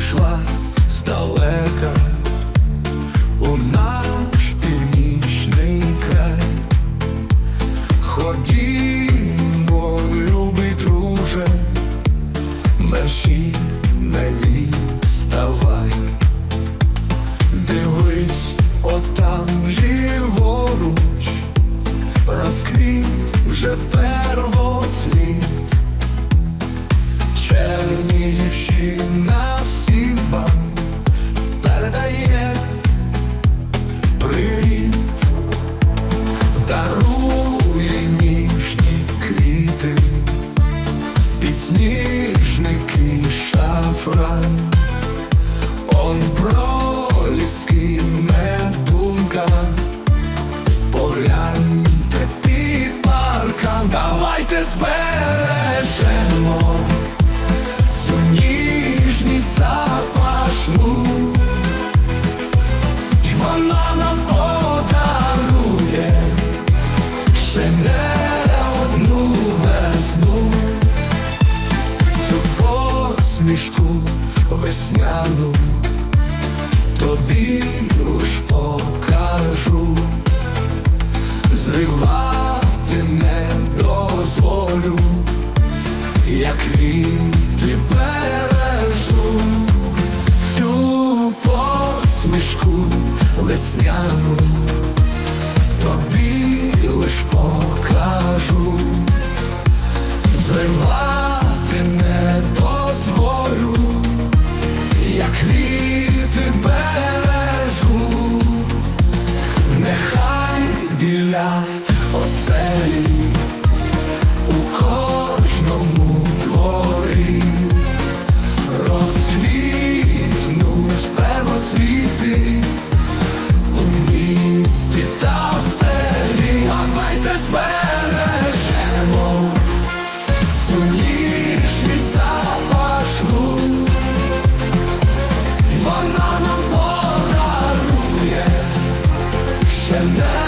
прийшла з далека. подсніжники шафран, он проліски медунка, погляньте під паркан, давайте збережемо цю ніжність запашну, і вона нам посмішку весняну. Тобі лиш покажу, зривати не дозволю, як квіти бережу. Цю посмішку весняну, тобі лиш покажу, зривати не and I